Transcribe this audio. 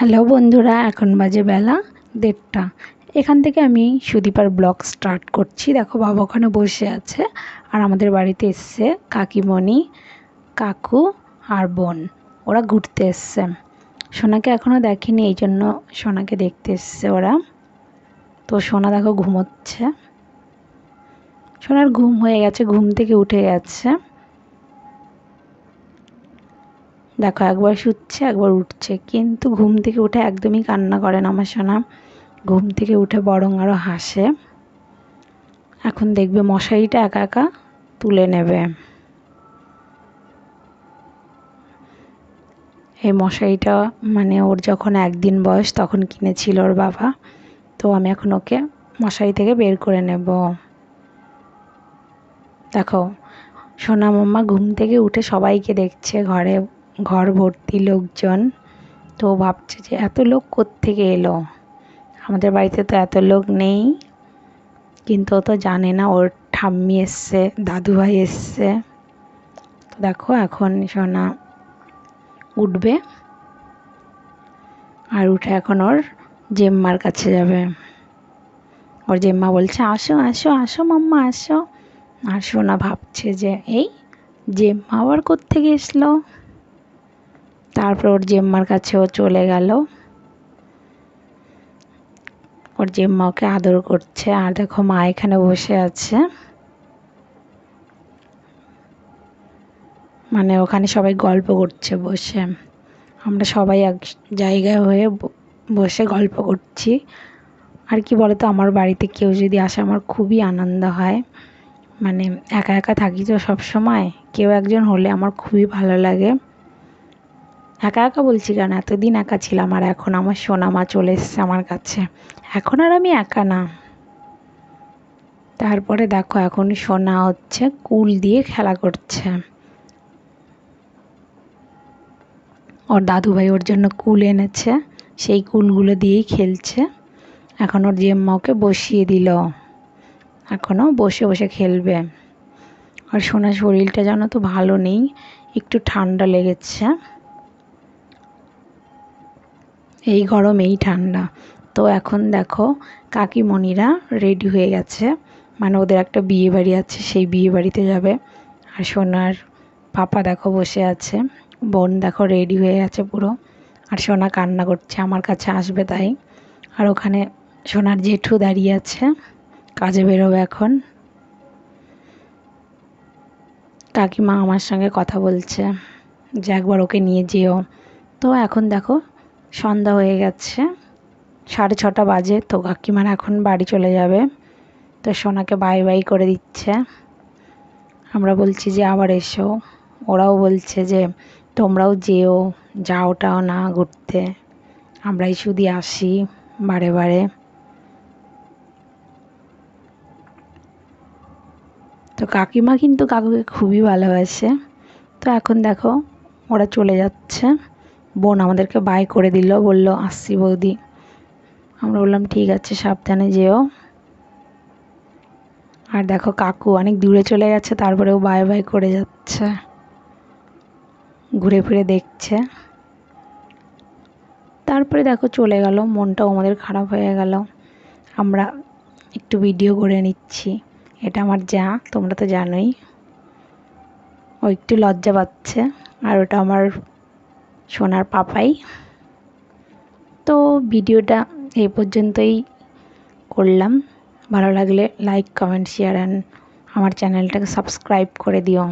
Hello বন্ধুরা, এখন বাজে বেলা দেড়টা। এখান থেকে আমি সুদীপার ব্লগ স্টার্ট করছি। দেখো বাবা ওখানে বসে আছে আর আমাদের বাড়িতে এসছে কাকিমণি, কাকু আর বোন। ওরা ঘুরতে এসছে। সোনাকে এখনও দেখেনি, এই জন্য সোনাকে দেখতে এসছে ওরা। তো সোনা দেখো ঘুমোচ্ছে। সোনার ঘুম হয়ে গেছে, ঘুম থেকে উঠে গেছে। দেখো, একবার শুচ্ছে, একবার উঠছে। কিন্তু ঘুম থেকে উঠে একদমই কান্না করে না আমার সোনা। ঘুম থেকে উঠে বরং আরও হাসে। এখন দেখবে মশারিটা একা একা তুলে নেবে। এই মশারিটা মানে ওর যখন একদিন বয়স তখন কিনেছিল ওর বাবা। তো আমি এখন ওকে মশারি থেকে বের করে নেব। দেখো, সোনা মাম্মা ঘুম থেকে উঠে সবাইকে দেখছে ঘরে। ঘর ভর্তি লোকজন। তো ভাবছে যে এত লোক থেকে এলো? আমাদের বাড়িতে তো এত লোক নেই। কিন্তু ও তো জানে না, ওর ঠাম্মি এসছে দাদুভাই এসছে। তো দেখো এখন সোনা উঠবে আর উঠে এখন ওর জেম্মার কাছে যাবে। ওর জেম্মা বলছে, আসো আসো আসো মাম্মা, আসো। আর সোনা ভাবছে যে, এই জেম্মা আবার কোত্থেকে এসলো? তারপর ওর জেম্মার কাছে ও চলে গেল। ওর জেম্মা ওকে আদর করছে। আর দেখো মা এখানে বসে আছে। মানে ওখানে সবাই গল্প করছে বসে। আমরা সবাই এক জায়গায় হয়ে বসে গল্প করছি। আর কি বলতো, আমার বাড়িতে কেউ যদি আসে আমার খুবই আনন্দ হয়। মানে একা একা থাকি তো সব সময় কেউ একজন হলে আমার খুবই ভালো লাগে। একা একা বলছি কেন? এতদিন একা ছিলাম আর এখন আমার সোনা মা চলে এসছে আমার কাছে। এখন আর আমি একা না। তারপরে দেখো, এখন সোনা হচ্ছে কুল দিয়ে খেলা করছে। ওর দাদুভাই ওর জন্য কুল এনেছে, সেই কুলগুলো দিয়েই খেলছে। এখন ওর জেম্মা ওকে বসিয়ে দিল। এখনও বসে বসে খেলবে। আর সোনার শরীরটা যেন তো ভালো নেই, একটু ঠান্ডা লেগেছে। এই গরম, এই ঠান্ডা। তো এখন দেখো কাকিমণিরা রেডি হয়ে গেছে। মানে ওদের একটা বিয়ে বাড়ি আছে, সেই বিয়ে বাড়িতে যাবে। আর সোনার পাপা দেখো বসে আছে। বোন দেখো রেডি হয়ে গেছে পুরো। আর সোনা কান্না করছে, আমার কাছে আসবে তাই। আর ওখানে সোনার জেঠু দাঁড়িয়ে আছে। কাজে বেরোবে এখন। কাকিমা আমার সঙ্গে কথা বলছে। যে একবার ওকে নিয়ে যেও। তো এখন দেখো সন্ধ্যা হয়ে গেছে। সাড়ে ছটা বাজে তো কাকিমার এখন বাড়ি চলে যাবে। তো সোনাকে বাই বাই করে দিচ্ছে। আমরা বলছি যে, আবার এসো। ওরাও বলছে যে, তোমরাও যেও, যাওটাও না ঘুরতে। আমরাই শুধু আসি বারে বারে। তো কাকিমা কিন্তু কাকুকে খুবই ভালোবাসে। তো এখন দেখো, ওরা চলে যাচ্ছে। বোন আমাদেরকে বাই করে দিল, বলল, আসছি বৌদি। আমরা বললাম, ঠিক আছে, সাবধানে যেও। আর দেখো কাকু অনেক দূরে চলে গেছে, তারপরেও বাই বাই করে যাচ্ছে। ঘুরে ফিরে দেখছে। তারপরে দেখো চলে গেল, মনটাও আমাদের খারাপ হয়ে গেল। আমরা একটু ভিডিও করে নিচ্ছি। এটা আমার যা, তোমরা তো জানোই। ও একটু লজ্জা পাচ্ছে, আর ওটা আমার সোনার পাপাই। তো ভিডিওটা এই পর্যন্তই করলাম। ভালো লাগলে লাইক কমেন্ট শেয়ার অ্যান্ড আমার চ্যানেলটাকে সাবস্ক্রাইব করে দিও।